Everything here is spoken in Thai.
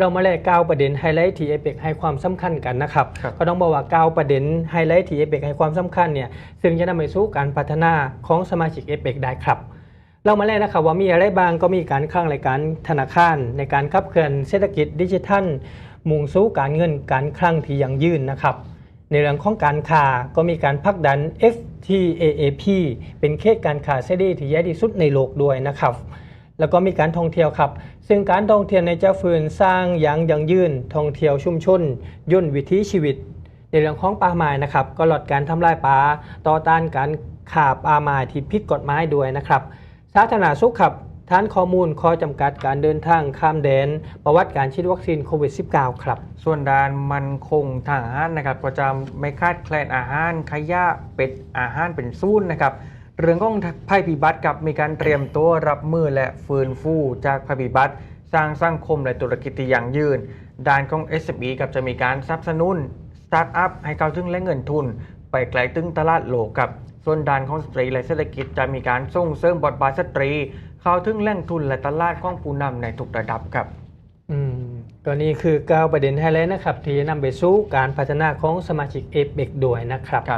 เรามาแลก9ประเด็นไฮไลท์ที่เอเปกให้ความสำคัญกันนะครับครับก็ต้องบอกว่า 9 ประเด็นไฮไลท์ที่เอเปกให้ความสำคัญเนี่ยซึ่งจะนำไปสู่การพัฒนาของสมาชิกเอเปกได้ครับ เรามาแลกนะครับว่ามีอะไรบ้างก็มีการคลังรายการธนาคาร ในการขับเคลื่อนเศรษฐกิจดิจิทัล มุ่งสู่การเงินการคลังที่ยั่งยืนนะครับ ในเรื่องของการค้าก็มีการพักดัน FTAAP เป็นเขตการค้าเสรีที่ใหญ่ที่สุดในโลกด้วยนะครับ แล้วก็มีการท่องเที่ยวครับ ซึ่งการท่องเที่ยวในเจะฟื้นสร้างอย่างยั่งยืนท่องเที่ยวชุมชนย่นวิถีชีวิต ในเรื่องของป่าไม้นะครับ ก็ลดการทำลายป่าต่อต้านการขาบป่าไม้ที่ผิดกฎหมายด้วยนะครับสาธารณสุขครับฐานข้อมูลข้อจำกัดการเดินทางข้ามแดน ประวัติการฉีดวัคซีนโควิด -19 ครับ ส่วนด้านมันคงทางอาหารนะครับก็จะไม่คาดแคลนอาหารขยะเป็ดอาหารเป็นซูนนะครับ เรื่องของภัยพิบัติกับมีการเตรียมตัวรับมือและฟื้นฟูจากภัยพิบัติ สร้างสังคมและธุรกิจที่ยั่งยืน ด้านของ SME กับจะมีการสนับสนุนสตาร์ทอัพให้เข้าถึงและเงินทุน ไปไกลถึงตลาดโลกครับส่วนด้านของสตรีและเศรษฐกิจจะมีการส่งเสริมบทบาทสตรี เข้าถึงแหล่งทุนและตลาดของผู้นำในทุกระดับครับ อืมก็นี่คือ9ประเด็นไฮไลท์นะครับ ที่จะนำไปสู่การพัฒนาของสมาชิกเอเปกด้วยนะครับ